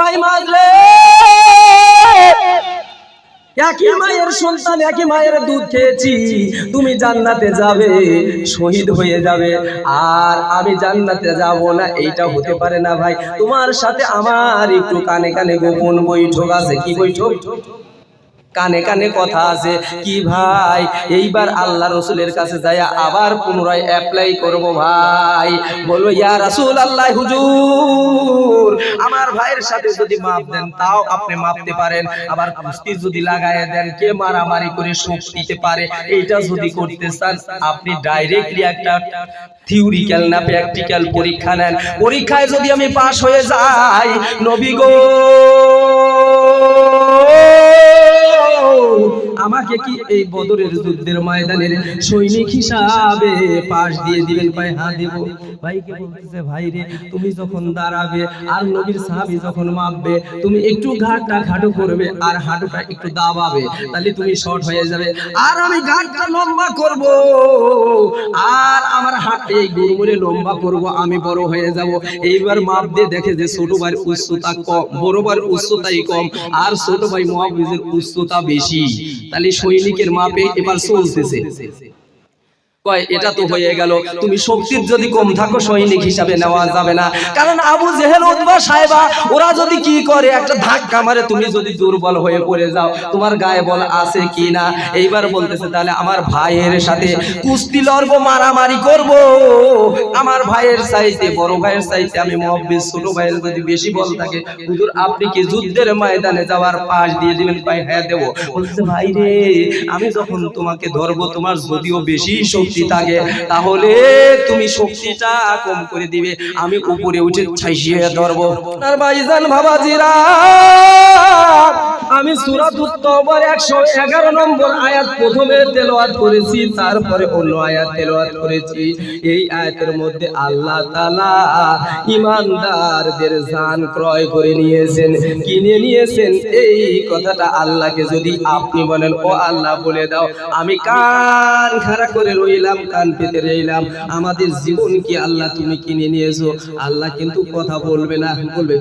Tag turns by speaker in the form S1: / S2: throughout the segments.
S1: ভাই মাজলে। একই মায়ের সন্তান, একই মায়ের দুধ খেয়েছি। তুমি জান্নাতে যাবে, শহীদ হয়ে যাবে। আর আমি জান্নাতে যাব না, এইটা হতে পারে না ভাই। তোমার সাথে আমার একটু কানে কানে গোপন বৈঠক আছে, কি বৈঠক? কানে কানে কথা আছে, কি ভাই, এইবার আল্লাহ রসুলের কাছে যাই আবার পুনরায় অ্যাপ্লাই করব ভাই। বলব, ইয়া রাসূল আল্লাহ হুজুর, আমার ভাইয়ের সাথে যদি মাপ দেন, তাও আপনি মাপতে পারেন। আবার কুস্তি যদি লাগায় দেন, কে মারামারি করে শোক নিতে পারে? এইটা যদি করতে চান, আপনি ডাইরেক্টলি একটা থিওরিক্যাল না প্র্যাকটিক্যাল পরীক্ষা নেন। পরীক্ষায় যদি আমি পাশ হয়ে যাই, নবী গো কি এই বদরের যুদ্ধের ময়দানের সৈনিক হিসাবে পাশ দিয়ে দিবেন? ভাই হ্যাঁ দেব। ভাইকে বলতেছে, ভাই রে, তুমি যখন দাঁড়াবে আর নবীর সাহাবি যখন মাপবে, তুমি একটু ঘাটটা খাটো করবে আর হাঁটুটা একটু দাবাবে, তাহলে তুমি শর্ট হয়ে যাবে। আর আমি ঘাটটা লম্বা করব, আর আমার হাত এই গুড়মুড়ে লম্বা করব, আমি বড় হয়ে যাব। এইবার মাপ দিয়ে দেখে যে ছোট ভাইয়ের উচ্চতা কম, বড় ভাইয়ের উচ্চতাই কম, আর ছোট ভাই মহাবীজের উচ্চতা বেশি। তাহলে সৈনিকের মাপে এবার চলতেছে। কয় এটা তো হয়ে গেল তুমি শক্তির যদি কম থাকো সৈনিক হিসাবে নেওয়া যাবে না। কারণ আবু জেহেল উতবা সাহেবা ওরা যদি কি করে একটা ধাক্কা মারে তুমি যদি দুর্বল হয়ে পড়ে যাও তোমার গায়ে বল আছে কি না এইবার বলতেছে তাহলে আমার ভাইয়ের সাথে কুস্তি লড়বো মারামারি করব। আমার ভাইয়ের চাইতে বড় ভাইয়ের চাইতে আমি মহাব্বিস ছোট ভাইয়ের যদি বেশি বল থাকে হুজুর আপনি কি যুদ্ধের ময়দানে যাওয়ার পাশ দিয়ে দিবেন? ভাই হ্যাঁ দেবো। ভাই রে আমি যখন তোমাকে ধরবো তোমার যদিও বেশি শক্তি থাকে তাহলে তুমি শক্তিটা কম করে দিবে। আমি উপরে উঠে ছাইশিয়ে ধরবো। আর ভাইজান বাবাজিরা আমি সুরাত উত্তবার একশো এগারো নম্বর আয়াত প্রথমে তেলাওয়াত করেছি তারপরে অন্য আয়াত তেলাওয়াত করেছি। এই আয়াতের মধ্যে আল্লাহ তাআলা ইমানদারদের জান ক্রয় করে নিয়েছেন কিনে নিয়েছেন। এই কথাটা আল্লাহকে যদি আপনি বলেন ও আল্লাহ বলে দাও আমি কান খাড়া করে রইলাম, কান পেতে রইলাম। আমাদের জীবন কি আল্লাহ তুমি কিনে নিয়েছো? আল্লাহ কিন্তু কথা বলবে না। বলবে।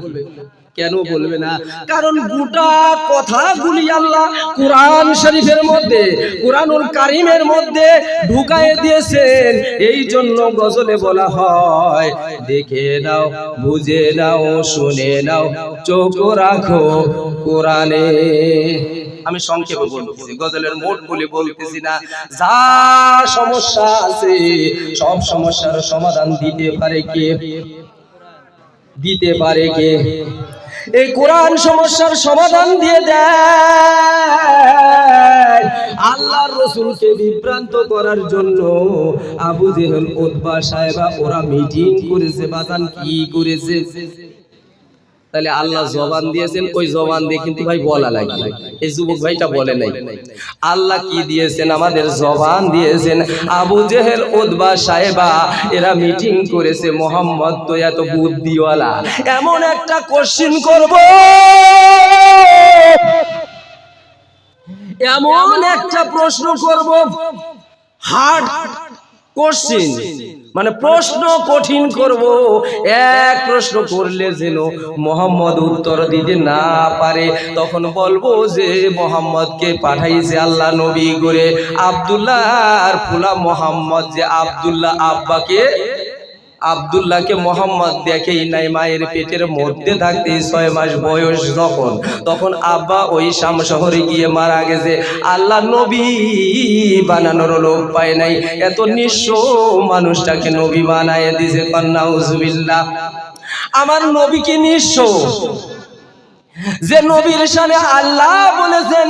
S1: কেন বলবে না? কারণ গোটা কথাগুলি আল্লাহ কোরআন শরীফের মধ্যে, কোরআনুল কারিমের মধ্যে ঢুকায়ে দিয়েছেন। এই জন্য গজলে বলা হয়, দেখে নাও, বুঝে নাও, শুনে নাও, চোখ রাখো কোরআনে। আমি সংক্ষেপে বলতেছি। গজলের মোট বলে বলতেছি না। যা সমস্যা আছে সব সমস্যার সমাধান দিতে পারে কে? দিতে পারে কে? এই কোরআন সমস্যার সমাধান দিয়ে দেয়। আল্লাহর রসুলকে বিভ্রান্ত করার জন্য আবু জেহেল উতবা সাহেবা ওরা মিটিং করেছে বাজান কি করেছে? তাহলে আল্লাহ জবান দিয়েছেন ওই জবান দিয়ে কিন্তু ভাই বলা লাগে এই যুবক ভাইটা বলে নাই। আল্লাহ কি দিয়েছেন আমাদের জবান দিয়েছেন? আবু জেহেল উদ্বা সাহেবা এরা মিটিং করেছে। মোহাম্মদ তো এত বুদ্ধিওয়ালা। এমন একটা কোশ্চিন করব। এমন একটা প্রশ্ন করব। হার্ড কোশ্চিন মানে প্রশ্ন কঠিন করব। এক প্রশ্ন করলে যেন মোহাম্মদ উত্তর দিতে না পারে, তখন বলব যে মোহাম্মদকে পাঠাইছে আল্লাহ নবী করে। আবদুল্লাহ আর ফুলা মোহাম্মদ যে আবদুল্লাহ আব্বাকে আব্দুল্লাহকে মোহাম্মদ দেখেই নাই মায়ের পেটের মধ্যে থাকতে ছয় মাস বয়স যখন, তখন আব্বা ওই শাম শহরে গিয়ে মারা গেছে। আল্লাহ নবী বানানোর লোক পায় নাই। এত নিঃস্ব মানুষটাকে নবী বানায় দিছে উজুবিল্লাহ আমার নবীকে নিঃস্ব। যে নবীর সামনে আল্লাহ বলেছেন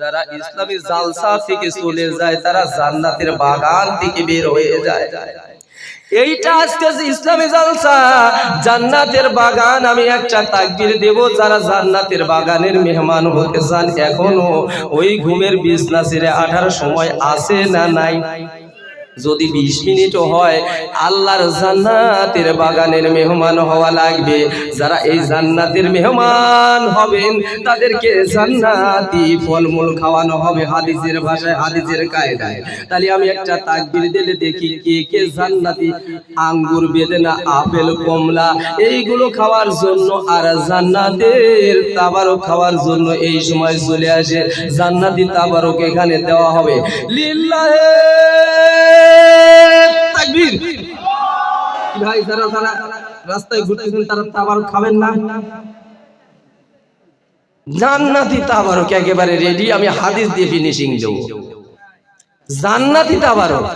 S1: যারা ইসলামী জালসা থেকে চলে যায়, তারা জান্নাতের বাগান থেকে বের হয়ে যায়। এইটা আজকে ইসলামী জালসা, জান্নাতের বাগান, আমি একটা তাকবির দেব, যারা জান্নাতের বাগানের মেহমান হতে চান এখনও, ওই ঘুমের বিজনেসের আঠার সময় আছে না নাই? যদি বিশ মিনিটও হয়, আল্লাহর জান্নাতের বাগানের মেহমান হওয়া লাগবে। যারা এই জান্নাতের মেহমান হবেন, তাদেরকে জান্নাতি ফলমূল খাওয়ানো হবে হাদিসের ভাষায়, হাদিসের কায়দায়। তাহলে আমি একটা তাকবির দিলে দেখি কে কে জান্নাতি? আঙ্গুর, বেদেনা, আপেল, কমলা, এইগুলো খাওয়ার জন্য আর জান্নাতের তাবারক খাওয়ার জন্য এই সময় চলে আসে। জান্নাতি তাবারক এখানে দেওয়া হবে। লিল্লাহে ভাই, যারা যারা রাস্তায় ঘুরতেছেন, তারা খাবেন না। জান্নাতি তাবারক একেবারে রেডি আমি হাদিস দিয়ে ফিনিশিং দেব। জান্নাতি তাবারক।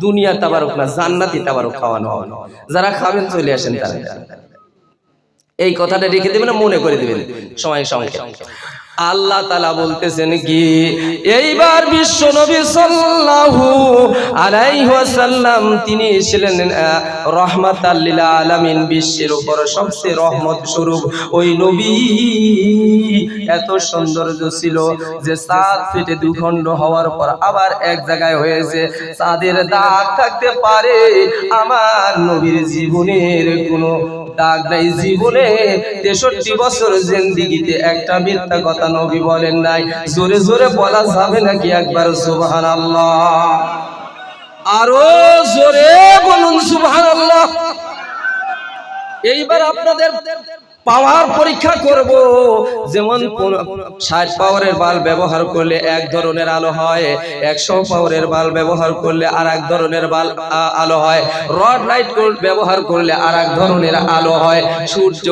S1: দুনিয়া তাবারক না, জান্নাতি তাবারক খাওয়ানো হবে। যারা খাবেন, চলে আসেন তারা। এই কথাটা রেখে দেবেন মনে করে দেবেন। সময় সঙ্গে আল্লাহ তালা বলতেছেন কি, এইবার বিশ্ব নবী সাল্লাল্লাহু আলাইহি ওয়াসাল্লাম তিনি ছিলেন রহমাত আল্লিল আলামিন বিশ্বের উপর সবচেয়ে রহমত স্বরূপ। ওই নবী এত সৌন্দর্য ছিল যে চাঁদ ফেটে দুখণ্ড হওয়ার পর আবার এক জায়গায় হয়েছে। চাঁদের দাগ থাকতে পারে, আমার নবীর জীবনের কোনো দাগ নাই। জীবনে তেষট্টি বছর জিন্দিগিতে একটা মিথ্যা কথা নবী বলেন নাই। জোরে জোরে বলা যাবে নাকি একবার? সুবহান আল্লাহ আরও জোরে বলুন সুবহান আল্লাহ এইবার আপনাদের পাওয়ার পরীক্ষা করব। যেমন ষাট পাওয়ারের বাল ব্যবহার করলে এক ধরনের আলো হয়, একশো পাওয়ারের বাল ব্যবহার করলে আর এক ধরনের বাল আলো হয়, রড লাইট ব্যবহার করলে আর এক ধরনের আলো হয়, সূর্য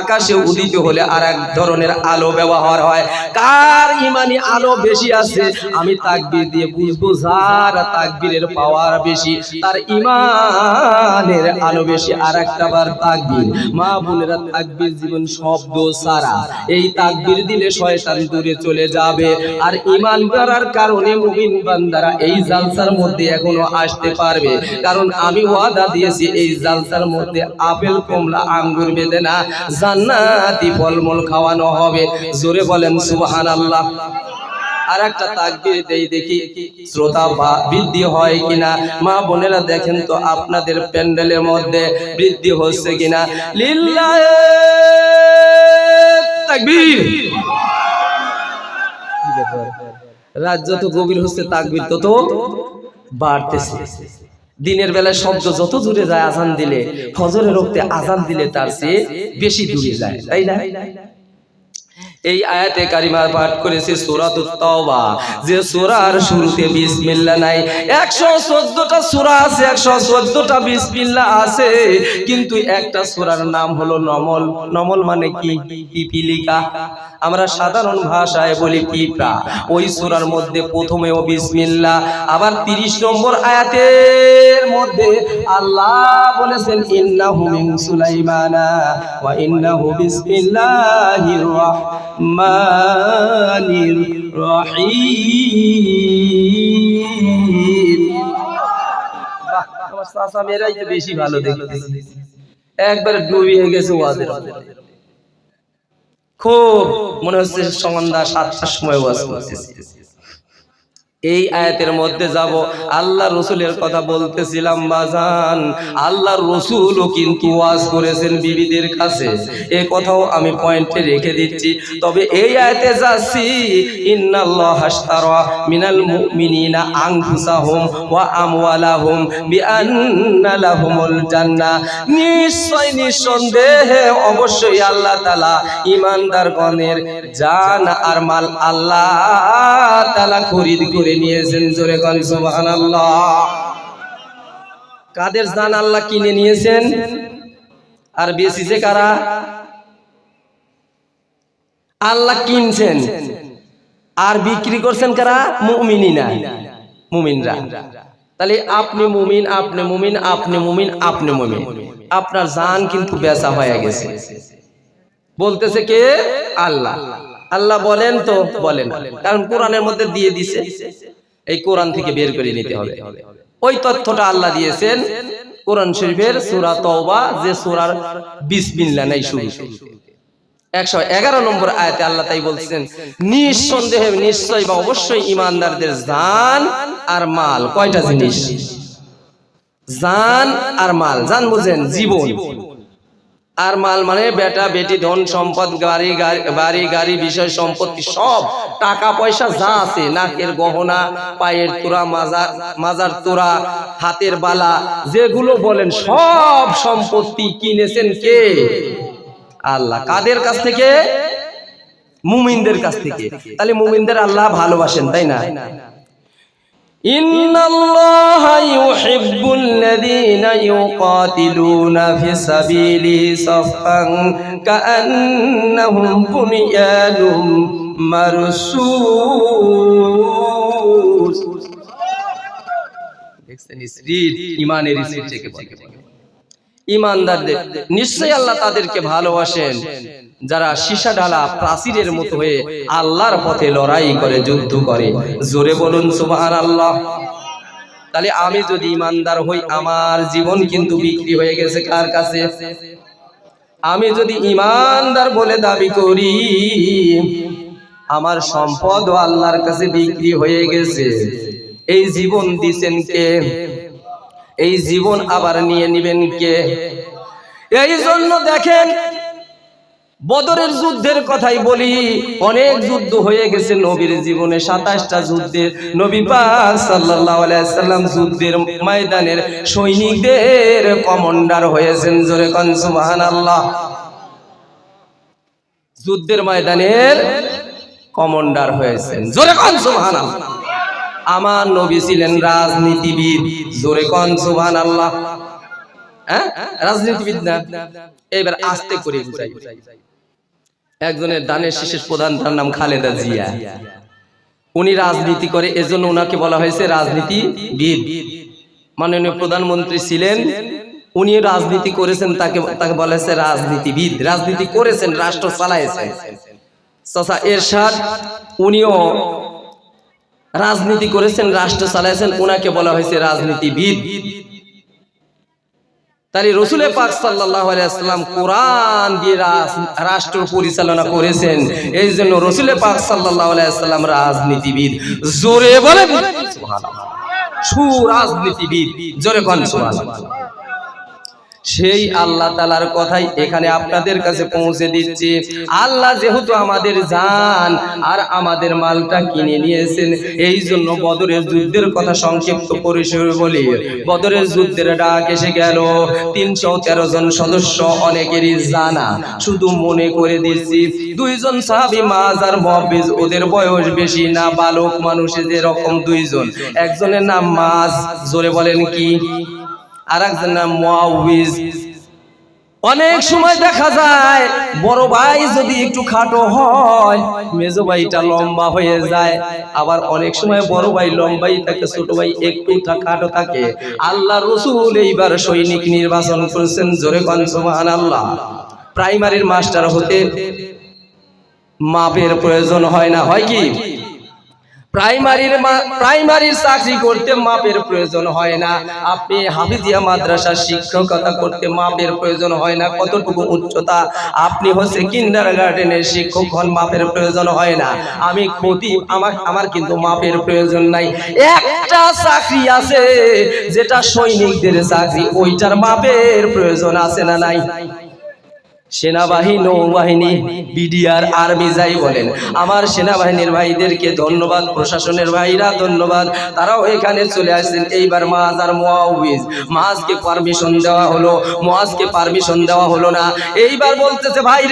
S1: আকাশে উদিত হলে আর এক ধরনের আলো ব্যবহার হয়। কার ইমানি আলো বেশি আছে? আমি তাকবীর দিয়ে বুঝব যার তাকবীরের পাওয়ার বেশি, তার ইমানের আলো বেশি। আর একটা বার তাকবীর। মা বোনেরা তাকবীর জীবন শব্দ সারা। এই তাকবীর দিলে শয়তান দূরে চলে যাবে। আর ইমান করার কারণে মুমিন বান্দারা এই জালসার মধ্যে এখনও আসতে পারবে। কারণ আমি ওয়াদা দিয়েছি, এই জালসার মধ্যে আপেল, কমলা, আঙ্গুর বেদেনা জান্নাতি ফলমূল খাওয়ানো হবে। জোরে বলেন, সুবহানাল্লাহ। আর একটা তাকবির দেই দেখি, শ্রোতা বৃদ্ধি হয় কিনা? মা বোনেরা দেখেন তো আপনাদের প্যান্ডেলের মধ্যে বৃদ্ধি হচ্ছে কিনা? লিল্লাহে রাত যত গভীর হচ্ছে তাকবীর তত বাড়তেছে। দিনের বেলায় শব্দ যত দূরে যায় আজান দিলে, ফজরের রক্তে আজান দিলে তার চেয়ে বেশি দূরে যায়, তাই না? এই আয়াতে কারিমা পাঠ করেছে সূরাতুত তাওবা। যে সূরার শুরুতে বিসমিল্লাহ নাই 114টা সূরা আছে 114টা বিসমিল্লাহ আছে, কিন্তু একটা সূরার নাম হলো নমল। নমল মানে কি? পিপিলিকা। আমরা সাধারণ ভাষায় বলি পিঁপড়া। ওই সূরার মধ্যে প্রথমেও বিসমিল্লাহ আবার 30 নম্বর আয়াতের মধ্যে আল্লাহ বলেছেন, ইন্নাহু মিন সুলাইমানা ওয়া ইন্নাহু বিসমিল্লাহির মেয়েরাই তো বেশি ভালো একবার ডুবিয়ে গেছে ওয়াজের খুব মনে হচ্ছে সন্ধ্যা সাতটার সময় ওয়াজ এই আয়াতের মধ্যে যাব। আল্লাহ রসুলের কথা বলতেছিলাম, বাজান, আল্লাহ রসুলও কিন্তু ওয়াজ করেছেন বিবিদের কাছে। এ কথাও আমি পয়েন্টে রেখে দিচ্ছি। তবে এই আয়াতে যাচ্ছি, ইন্নাল্লাহ হাশতারা মিনাল মুমিনিনা আনফুসাহুম ওয়া আমওয়ালাহুম বিআন্না লাহুমুল জান্নাহ নিশ্চয় নিঃসন্দেহে অবশ্যই আল্লাহ তাআলা ঈমানদারগণের জান আর মাল আল্লাহ তাআলা খরিদ করে নিয়েছেন জোরে কোন, সুবহানাল্লাহ। কাদের জান আল্লাহ কিনে নিয়েছেন? আর বেচিছে কারা? আল্লাহ কিনছেন। আর বিক্রি করছেন কারা? মুমিনিনা। মুমিনরা। তাহলে আপনি মুমিন আপনি মুমিন আপনি মুমিন আপনি মুমিন। আপনার জান কিন্তু বেচা হয়ে গেছে। বলতেছে কে? আল্লাহ। আল্লাহ বলেন তো বলেন। কারণ কোরআনের মধ্যে দিয়ে দিছে, এই কোরআন থেকে বের করে নিতে হবে। ওই তথ্যটা আল্লাহ দিয়েছেন কোরআন শরীফের সুরা তওবা, যে সূরার বিসমিল্লাহ নাই শুরু একশো এগারো নম্বর আয়াতে আল্লাহ তাই বলছেন, নিঃসন্দেহে, নিশ্চয় বা অবশ্যই ইমানদারদের জান আর মাল। কয়টা জিনিস? জান আর মাল। জান বুঝেন, জীবন। আর মাল মানে বেটা, বেটি, ধন সম্পদ, গাড়ি বাড়ি, গাড়ি, বিষয় সম্পত্তি সব। টাকা, পয়সা যা আছে, নাকের গহনা, পায়ের তোরা, মাজার মাজার তোরা, হাতের বালা, যেগুলো বলেন, সব সম্পত্তি কিনেছেন কে? আল্লাহ। কাদের কাছ থেকে? মুমিনদের কাছ থেকে। তাহলে মুমিনদের আল্লাহ ভালোবাসেন, তাই না? ইন্নাল্লাহ الذين يقاتلون في سبيله صفا كأنهم بنيان مرصوص দেখছেন স্ত্রীর ইমানের স্ত্রী থেকে বলে ইমানদারদের নিশ্চয়ই আল্লাহ তাদেরকে ভালোবাসেন যারা সীসা ঢালা প্রাচীরের মতো হয়ে আল্লাহর পথে লড়াই করে যুদ্ধ করে জোরে বলুন সুবহান আল্লাহ তাহলে আমি যদি ইমানদার হই, আমার জীবন কিন্তু বিক্রি হয়ে গেছে কার কাছে? আমি যদি ইমানদার বলে দাবি করি, আমার সম্পদ আল্লাহর কাছে বিক্রি হয়ে গেছে। এই জীবন দিছেন কে? এই জীবন আবার নিয়ে নিবেন কে? এই জন্য দেখেন বদরের যুদ্ধের কথাই বলি। অনেক যুদ্ধ হয়ে গেছে নবীর জীবনে, সাতাশটা যুদ্ধের। নবী সাল্লাম যুদ্ধের ময়দানের সৈনিকদের কমান্ডার হয়েছেন, জোরে কোন সুবহানাল্লাহ। যুদ্ধের ময়দানের কমান্ডার হয়েছেন, জোরে কোন সুবহানাল্লাহ। আমার নবী ছিলেন রাজনীতিবিদ, জোরে কোন সুবহানাল্লাহ। হ্যাঁ? রাজনীতিবিদ না? এবার আস্তে করে বুঝাই। একজনের দানের শেষের প্রধান তার নাম খালেদা জিয়া। উনি রাজনীতি করে এজন্য ওনাকে বলা হয়েছে রাজনীতিবিদ। মাননীয় প্রধানমন্ত্রী ছিলেন উনি রাজনীতি করেছেন তাকে তাকে বলা হয়েছে রাজনীতিবিদ। রাজনীতি করেছেন রাষ্ট্র চালাইছেন। চাচা এরশাদ উনিও রাজনীতি করেছেন রাষ্ট্র চালাইছেন ওনাকে বলা হয়েছে রাজনীতিবিদ। তাহলে রসুল পাক সাল্লাহ আলাইসাল্লাম কোরআন দিয়ে রাষ্ট্র পরিচালনা করেছেন। এই জন্য রসুল পাক সাল্লাহ আলাইসাল্লাম রাজনীতিবিদ। জোরে বলে সুরাজনীতিবিদ। জোরে কন। সেই আল্লাহ তালার কথাই এখানে আপনাদের কাছে পৌঁছে দিচ্ছি। আল্লাহ যেহেতু আমাদের জান আর আমাদের মালটা কিনে নিয়েছেন এই জন্য বদরের যুদ্ধের কথা সংক্ষিপ্ত পরিসরে বলি। বদরের যুদ্ধের ডাক এসে গেল তিনশো তেরো জন সদস্য অনেকেরই জানা। শুধু মনে করে দিচ্ছি দুইজন সাহাবি মাজ আর মহাবিজ ওদের বয়স বেশি না বালক মানুষের যেরকম দুইজন। একজনের নাম মাজ জোরে বলেন কি? আর একজন অনেক সময় দেখা যায়, বড় ভাই যদি একটু খাটো হয়, মেজো ভাইটা লম্বা হয়ে যায়। আবার অনেক সময় বড় ভাই লম্বাই থাকে, ছোট ভাই একটু খাটো থাকে। আল্লাহ রসুল এইবার সৈনিক নির্বাচন করেছেন জোরে কন আল্লাহ প্রাইমারির মাস্টার হতে মাপের প্রয়োজন হয় না, হয় কি? প্রাইমারির চাকরি করতে মাপের প্রয়োজন হয় না। আপনি শিক্ষকতা করতে মাপের প্রয়োজন হয় না। কতটুকু উচ্চতা? আপনি হচ্ছে কিন্ডার গার্ডেনের শিক্ষক মাপের প্রয়োজন হয় না। আমি ক্ষতি, আমার আমার কিন্তু মাপের প্রয়োজন নাই। একটা চাকরি আছে, যেটা সৈনিকদের চাকরি, ওইটার মাপের প্রয়োজন আছে না নাই? সেনাবাহিনী, নৌবাহিনী, বিডিআর, আর্মি যাই বলেন, আমার সেনাবাহিনীর ভাইদেরকে ধন্যবাদ, প্রশাসনের ভাইরা ধন্যবাদ, তারাও এখানে চলে আসছেন। এইবার মাজ পারমিশন দেওয়া হলো না। এইবার বলতেছে, ভাই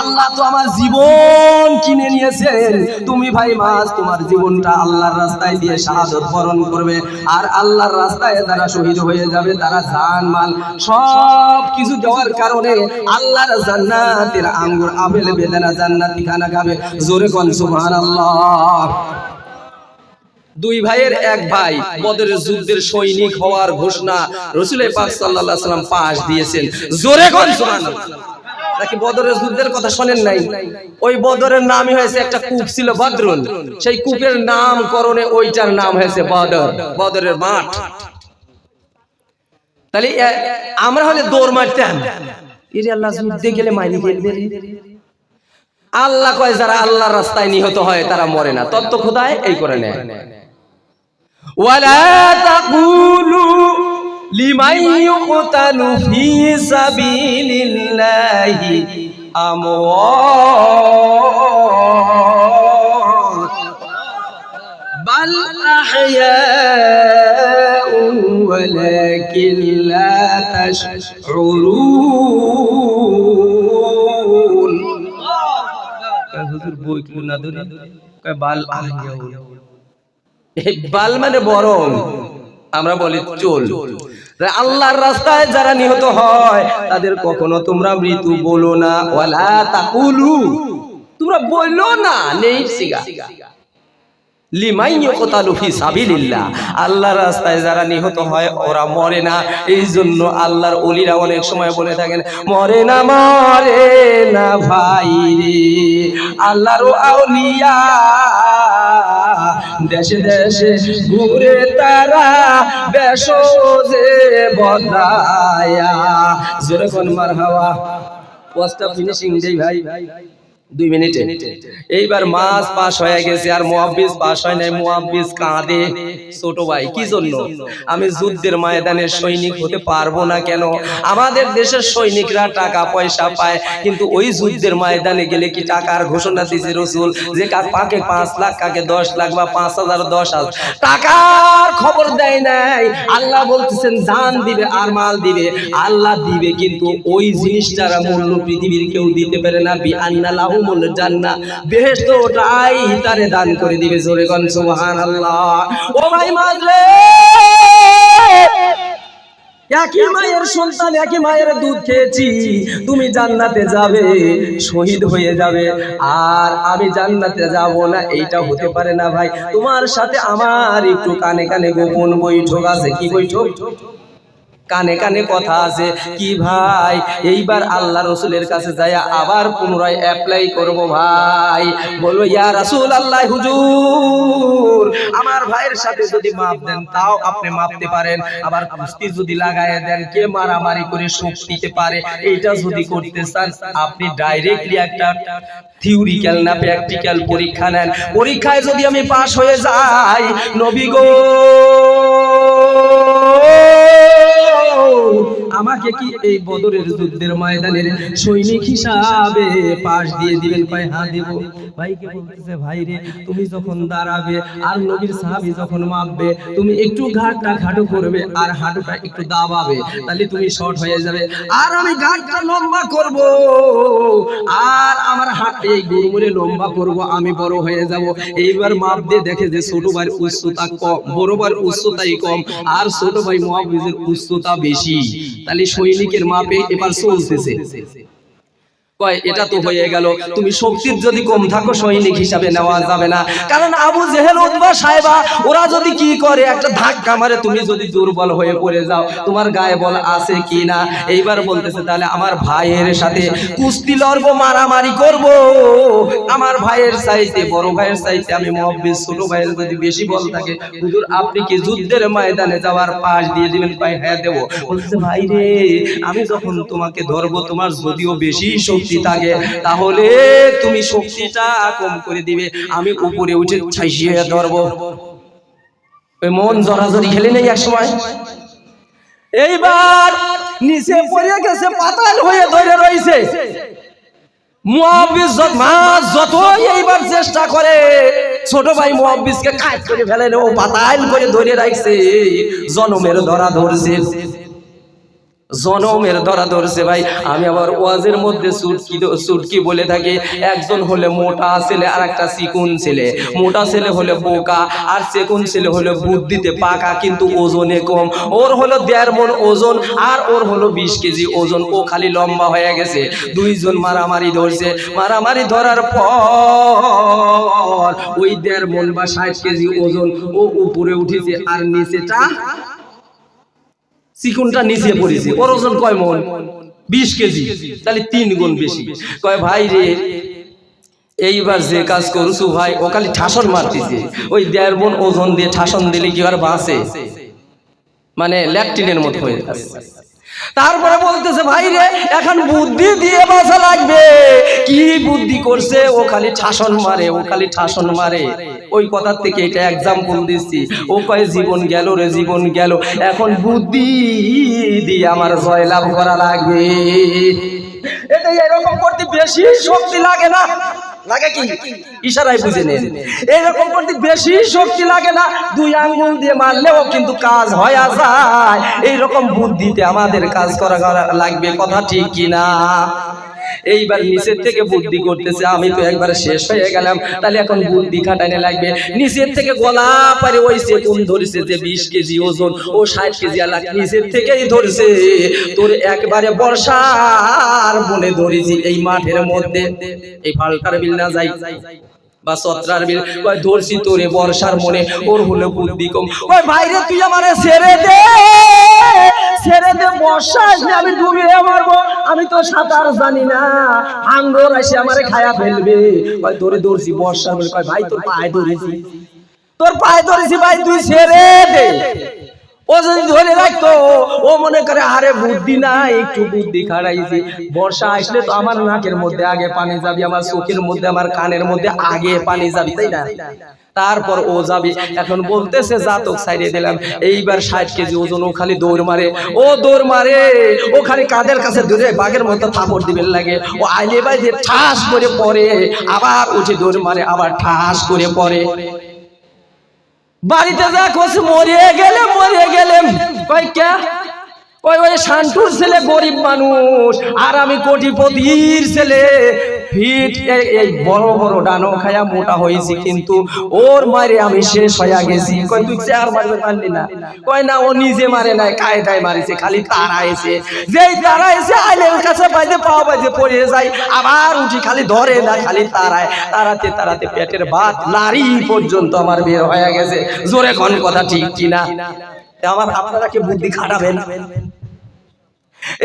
S1: আল্লাহ তো আমার জীবন কিনে নিয়েছেন। তুমি ভাই মাজ তোমার জীবনটা আল্লাহর রাস্তায় দিয়ে শাহাদত বরণ করবে। আর আল্লাহর রাস্তায় যারা শহীদ হয়ে যাবে, তারা জান মাল সব কিছু দেওয়ার কারণে আল্লাহর জান্নাতের আঙ্গুর আপেল বেদানা জান্নাতি খানা খাবে জোরে কোন, সুবহানাল্লাহ। দুই ভাইয়ের এক ভাই বদরের যুদ্ধের সৈনিক হওয়ার ঘোষণা রসুল পাক সাল্লাল্লাহু আলাইহি সাল্লাম পাশ দিয়েছেন। জোরে কোন, সুবহানাল্লাহ। নাকি বদরের যুদ্ধের কথা শোনেন নাই? ওই বদরের নামই হয়েছে একটা কূপ ছিল বদরুল সেই কূপের নামকরণে ওইটার নাম হয়েছে বদর, বদরের মাঠ। তাহলে আমরা হলে দৌড় মারতাম। এর আল্লাহ যুদ্ধে গেলে মাইরি ফেলবে আল্লাহ কয় যারা আল্লাহর রাস্তায় নিহত হয় তারা মরে না। তত্ত্ব খোদায় এই করে নেয়। ওয়ালা তাকুলু লিমান ইউকতালু ফি সাবিলিল্লাহি আমওয়াত। বাল আহইয়াউ লা তাশউরুন কয় হুজুর বই কিলো না ধরে। কয় বাল বাল মানে বরং আমরা বলি চল। আল্লাহর রাস্তায় যারা নিহত হয় তাদের কখনো তোমরা মৃত্যু বলো না। ওয়ালা তাকুলু। তোমরা বলল না নেই সিগা লিমাই ইউকতালু ফি সাবিলিল্লাহ আল্লাহর রাস্তায় যারা নিহত হয়, ওরা মরে না। এই জন্য আল্লাহর ওলিরা অনেক সময় বলে থাকেন, মরে না মরে না ভাই আল্লাহর আউলিয়া দেশে দেশে ঘুরে তারা বেশে বদায়া জোরে কোন মার হাওয়া পোস্টটা ফিনিশিং দেই ভাই? দুই মিনিটে। এইবার মাস পাস হয়ে গেছে আর মুহাব্বিস পাস হয় নাই। মুহাব্বিস কাঁদে। ছোট ভাই কি জন্য? আমি যুদ্ধের ময়দানে সৈনিক হতে পারব না কেন? আমাদের দেশের সৈনিকরা টাকা পয়সা পায়। কিন্তু ওই যুদ্ধের ময়দানে গেলে কি টাকার ঘোষণা দিয়েছে রসুল? যে কাক পাকে পাঁচ লাখ কাকে দশ লাখ বা পাঁচ হাজার দশ হাজার। টাকার খবর দেয় নাই। আল্লাহ বলতেছেন দান দিবে আর মাল দিবে। আল্লাহ দিবে কিন্তু ওই জিনিসটার মূল্য পৃথিবীর কেউ দিতে পারে না। বি আন্না লাহুমুল জান্নাহ বেহেশত ওটাই তারে দান করে দিবে জোরে কোন, সুবহানাল্লাহ। ও ভাই মাজরে একই মায়ের সন্তান, একই মায়ের দুধ খেয়েছি। তুমি জান্নাতে যাবে, শহীদ হয়ে যাবে। আর আমি জান্নাতে যাব না, এইটা হতে পারে না ভাই। তোমার সাথে আমার একটু কানে কানে গোপন বৈঠক আছে, কি বৈঠক? কানে কানে কথা আছে, কি ভাই, এইবার আল্লাহ রসুলের কাছে যাই আবার পুনরায় অ্যাপ্লাই করব ভাই। বলব, ইয়া রাসূল আল্লাহ হুজুর, আমার ভাইয়ের সাথে যদি মাপ দেন, তাও আপনি মাপতে পারেন। আবার কুস্তি যদি লাগায় দেন, কে মারামারি করে শোক দিতে পারে? এইটা যদি করতে চান, আপনি ডাইরেক্টলি একটা থিওরিক্যাল না প্র্যাকটিক্যাল পরীক্ষা নেন। পরীক্ষায় যদি আমি পাশ হয়ে যাই নবী গো! আমাকে কি এই বদরের যুদ্ধের ময়দানের সৈনিক হিসাবে পাশ দিয়ে দিবেন? ভাই হ্যাঁ দেব। ভাইকে বলতেছে ভাই রে তুমি যখন দাঁড়াবে আর নবীর সাহাবী যখন মাপবে তুমি একটু ঘাটটা খাটো করবে আর হাঁটুটা একটু দাবাবে তাহলে তুমি শর্ট হয়ে যাবে। আর আমি ঘাটটা লম্বা করব আর আমার হাত এই গুরুমুরে লম্বা করব, আমি বড় হয়ে যাব। এইবার মাপ দিয়ে দেখে যে ছোট ভাইয়ের উচ্চতা কম, বড় ভাইয়ের উচ্চতাই কম, আর ছোট ভাই মহাবীজের উচ্চতা বেশি। তাহলে সৈনিকের মাপে এবার চলতেছে। কয় এটা তো হয়ে গেল তুমি শক্তির যদি কম থাকো সৈনিক হিসাবে নেওয়া যাবে না। কারণ আবু জেহেল উতবা সাহেবা ওরা যদি কি করে একটা ধাক্কা মারে তুমি যদি দুর্বল হয়ে পড়ে যাও তোমার গায়ে বল আছে কি না এইবার বলতেছে তাহলে আমার ভাইয়ের সাথে কুস্তি লড়ব মারামারি করব। আমার ভাইয়ের চাইতে বড় ভাইয়ের চাইতে আমি মহাব্বিস ছোট ভাইয়ের যদি বেশি বল থাকে হুজুর আপনি কি যুদ্ধের ময়দানে যাওয়ার পাশ দিয়ে দিবেন? ভাই হ্যাঁ দেবো। বলতেছে ভাই রে আমি যখন তোমাকে ধরবো তোমার যদিও বেশি শক্তি থাকে তাহলে তুমি শক্তিটা কম করে দিবে। আমি উপরে উঠে ছাইশিয়ে ধরবো। ওই মন জরাজরি খেলে নেই এক সময়। এইবার নিচে পড়ে গেছে পাতাল হয়ে ধরে রয়েছে। যতই এইবার চেষ্টা করে ছোট ভাই মুয়াব্বিসকে কাজ করে ফেলে ও পাতাল করে ধরে রাখছে। জনমের ধরা ধরছে। জনমের ধরা ধরছে ভাই। আমি আবার ওয়াজের মধ্যে সুটকি সুটকি বলে থাকি, একজন হলে মোটা ছেলে আর একটা চিকুন ছেলে। মোটা ছেলে হলে বোকা, আর চিকুন ছেলে হলে বুদ্ধিতে পাকা, কিন্তু ওজনে কম। ওর হলো দেড় মন ওজন, আর ওর হলো বিশ কেজি ওজন। ও খালি লম্বা হয়ে গেছে। দুইজন মারামারি ধরছে। মারামারি ধরার পর ওই দেড় মন বা ষাট কেজি ওজন ও উপরে উঠেছে, আর নিচেটা চিকুনটা নিচে পড়েছে। ওর ওজন কয় মন? বিশ কেজি। তাহলে তিন গুণ বেশি। কয় ভাই রে। এইবার যে কাজ করছ ভাই ও খালি ঠাসন মারতেছে। ওই দেড় বোন ওজন দিয়ে ঠাসন দিলে কি আর বাঁচে? মানে ল্যাকটিনের মতো হয়ে যাচ্ছে। তারপরে বলতেছে, ভাই রে, এখন বুদ্ধি দিয়ে বাসা লাগবে। কি বুদ্ধি করছে? ও খালি ঠাসন মারে, ও খালি ঠাসন মারে। ওই কথার থেকে এটা এক্সাম্পল দিচ্ছি। ও কয়, জীবন গেল রে, জীবন গেল। এখন বুদ্ধি দিয়ে আমার জয়লাভ করা লাগবে। এটা এরকম করতে বেশি শক্তি লাগে না। লাগে কি? ইশারায় বুঝে নেন। এরকম করতে বেশি শক্তি লাগে না। দুই আঙ্গুল দিয়ে মারলেও কিন্তু কাজ হয়ে যায়। এইরকম বুদ্ধিতে আমাদের কাজ করা করা লাগবে কথা ঠিক কিনা? এইবার নিচের থেকে বুদ্ধি করতেছে আমি তো একবার শেষ হয়ে গেলাম। তাহলে এখন বুদ্ধি খাটানে লাগবে। নিচের থেকে গলা পারে ওই সেকুন ধরেছে যে বিশ কেজি ওজন ও ষাট কেজি আলাক নিচের থেকেই ধরেছে। তোর একবারে বর্ষার বনে ধরেছি এই মাঠের মধ্যে। এই ফালটার বিল না যাই বা সত্রার বিল কয় ধরছি তোরে বর্ষার মনে ওর হলো বুদ্ধি কম। ওই ভাইরে তুই আমারে ছেড়ে দে। ছেড়ে দে বর্ষা আসলে আমি ডুবিয়ে মারবো, আমি তো সাঁতার জানি না। আঙ্গর এসে আমারে খায়া ফেলবে। কয়, ধরে ধরছি বর্ষা বলে কয়, ভাই, তোর পায়ে ধরেছি। তোর পায়ে ধরেছি ভাই, তুই ছেড়ে দে। ও যদি ধরে রাখতো, ও মনে করে, আরে বুদ্ধি নাই, একটু বুদ্ধি খাড়াইছি। বর্ষা আসলে তো আমার নাকের মধ্যে আগে পানি যাবি, আমার চোখের মধ্যে, আমার কানের মধ্যে আগে পানি যাবি, তাই না? তারপর ও যাবি। এখন বলতেছে, জাতক সাইডে দিলাম। এইবার ষাট কেজি ওজন, ও খালি দৌড় মারে। ও দৌড় মারে, ও খালি কাদের কাছে দূরে বাঘের মতো থাপড় দিবেন লাগে। ও আইলে বাইরে ঠাস করে পরে আবার উঠে দৌড় মারে, আবার ঠাস করে পড়ে। বাড়িতে যা কোস মরে গেলে মরে গেলে। কই কে? ওই ওই শান্তুর ছেলে গরিব মানুষ, আর আমি কোটিপতির ছেলে। ফিট, এই বড় বড় ডানো খায়া মোটা হয়েছি কিন্তু ওর মারে আমি শেষ হইয়া গেছি। কই তুই চেয়ার মারবে পারলি না? কই না, ও নিজে মারে নাই, কায়দায় মারিছে, খালি তারা এসে যেই তারা এসে ওর কাছে বাইতে পাওয়া বাইতে পড়ে যাই আবার উঠি খালি ধরে না, খালি তারায় তারাতে তারাতে পেটের ভাত লারি পর্যন্ত আমার বের হয়ে গেছে। জোরে কোন কথা ঠিক কিনা? আমার আপনারা কি বুদ্ধি খাটাবেন?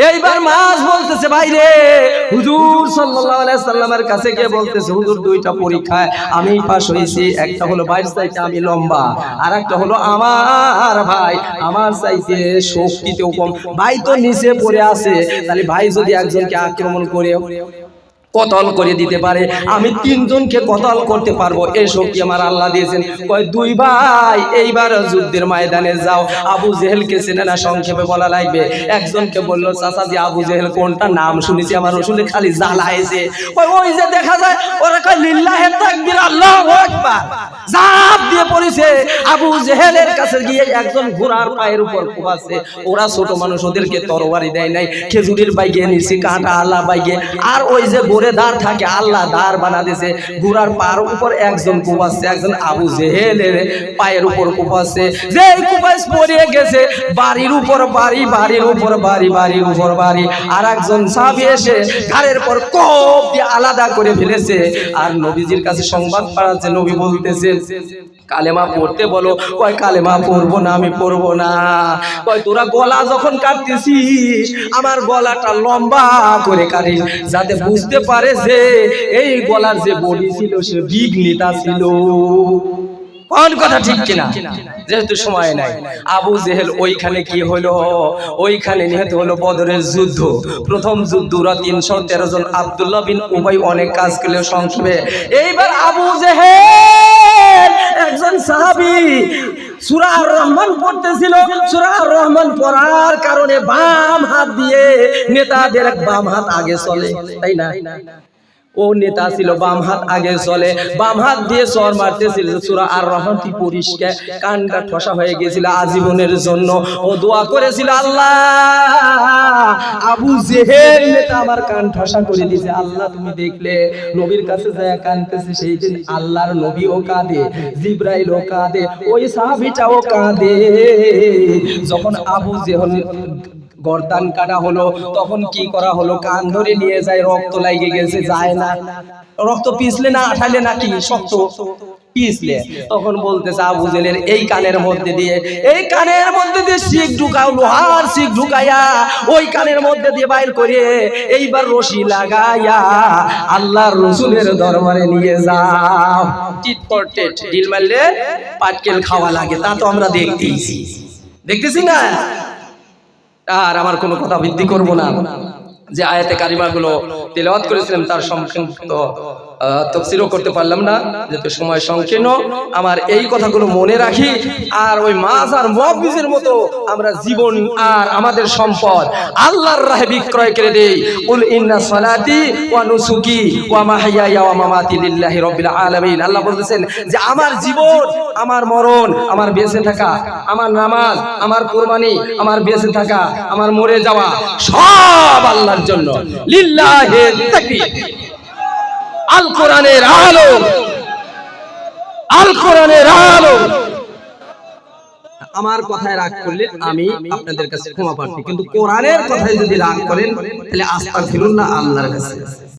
S1: এইবার মাস বলতেছে বাইরে হুজুর সাল্লাল্লাহু আলাইহি সাল্লামের কাছে গিয়ে বলতেছে হুজুর দুইটা পরীক্ষায় আমি পাস হইছি একটা হলো বাইশ চাইতে আমি লম্বা আর একটা হলো আমার ভাই আমার চাইতে শক্তিতেও কম। ভাই তো নিচে পড়ে আছে তাহলে ভাই যদি একজনকে আক্রমণ করে কতল করে দিতে পারে? আমি তিনজনকে কতল করতে পারব? এই শক্তি আমার আল্লাহ দিয়েছেন? কয় দুই ভাই এইবার যুদ্ধের ময়দানে যাও। আবু জেহেলকে চেনে না সংক্ষেপে বলা লাগবে। একজনকে বলল চাচা যে আবু জেহেল কোনটা নাম শুনেছি? আমার রসুলে খালি জ্বালাইছে ওই ওই যে দেখা যায় ওরা কয় লিল্লাহে তাকবীর আল্লাহু আকবার। জাপ দিয়ে পড়েছে। আবু জেহেলের কাছে গিয়ে একজন ঘোড়ার পায়ের উপর কোপাচ্ছে ওরা ছোট মানুষ ওদেরকে তরবারি দেয় নাই। খেজুরের বাইকে নিছি কাঁটা আল্লাহ বাইকে আর ওই যে গোরে দাঁড় থাকে, আল্লাহ দাঁড় বানা দিয়েছে। ঘোড়ার পার উপর একজন কুপাচ্ছে একজন আবু জেহেলের পায়ের উপর কুপাচ্ছে যে কুপাস পড়ে গেছে, বাড়ির উপর বাড়ি, বাড়ির উপর বাড়ি, বাড়ির উপর বাড়ি। আর একজন সাবি এসে ঘাড়ের পর কোপ দিয়ে আলাদা করে ফেলেছে। আর নবীজির কাছে সংবাদ পাঠাচ্ছে, নবী বলতেছে কালেমা পড়তে বলো, কয় কালেমা পড়ব না, আমি পড়ব না। কয়, তোরা গলা যখন কাটতেছিস, আমার গলাটা লম্বা করে কাটিস, যাতে বুঝতে পারে যে এই গলার যে বডি ছিল, সে বিগ নেতা ছিল। কথা ঠিক যেহেতু সময় নাই। আবু জেহেল ওইখানে কি হলো? ওইখানে হলো বদরের যুদ্ধ। প্রথম তিনশো তেরো জন বিন অনেক কাজ সংক্ষেপে। এইবার আবু জেহেল একজন সাহাবি সুরা রহমান পড়তেছিল। সুরা রহমান পড়ার কারণে বাম হাত দিয়ে নেতাদের বাম হাত আগে চলে, তাই না? ও নেতা ছিল, বাম হাত আগে চলে, বাম হাত দিয়ে সর মারতেছিল। সুরা আর রহমতি পরিষ্কার, কানটা ঠসা হয়ে গেছিল আজীবনের জন্য। ও দোয়া করেছিল, আল্লাহ, আবু জেহেল নেতা আমার কান ঠসা করে দিয়েছে। আল্লাহ, তুমি দেখলে, নবীর কাছে যায় কানতেছে, সেই দিন আল্লাহর নবী ও কাঁদে জিব্রাইল ও কাঁদে, ওই সাহাবিটাও কাঁদে। যখন আবু জেহেল গর্দান কাটা হলো, তখন কি করা হলো? কান ধরে নিয়ে যায়, রক্ত লাগিয়ে গেছে, যায় না। রক্ত পিছলে না, আঠালে নাকি শক্ত তখন বলতেছে আবু জেলের, এই কানের মধ্যে দিয়ে, এই কানের মধ্যে দিয়ে শিখ ঢুকাও, লোহার শিখ ঢুকাইয়া, ওই কানের মধ্যে দিয়ে বাইর করে এইবার রশি লাগাইয়া, আল্লাহর রসুলের দরবারে নিয়ে যাও। ডিল মারলে পাটকেল খাওয়া লাগে, তা তো আমরা দেখতেইছি। দেখতেছি না? আর আমার কোনো কথা বৃদ্ধি করব না। যে আয়াতে কারিমাগুলো তেলাওয়াত করেছিলেন তার সংক্ষিপ্ত তফসিরও করতে পারলাম না। যেহেতু সময় সংকীর্ণ। আমার এই কথাগুলো মনে রাখি। আর ওই মাছ আর মহাবিজের মতো আমরা জীবন আর আমাদের সম্পদ। আল্লাহর রাহে বিক্রয় করে দেই। উল ইন্না সালাতি ওয়া নুসুকি ওয়া মাহইয়ায়া ওয়া মামাতি লিল্লাহি রাব্বিল আলামিন। আল্লাহ বলতেছেন যে আমার জীবন আমার মরণ আমার বেঁচে থাকা আমার নামাজ আমার কুরবানি আমার বেঁচে থাকা আমার মরে যাওয়া সব আল্লাহর জন্য। লিল্লাহি তাকবীর। আল কোরআনের আলো। আল কোরআনের আলো। আমার কথায় রাগ করলে আমি আপনাদের কাছে ক্ষমা প্রার্থী। কিন্তু কোরআনের কথায় যদি রাগ করেন তাহলে আস্থা ফিরুন না আল্লাহর কাছে।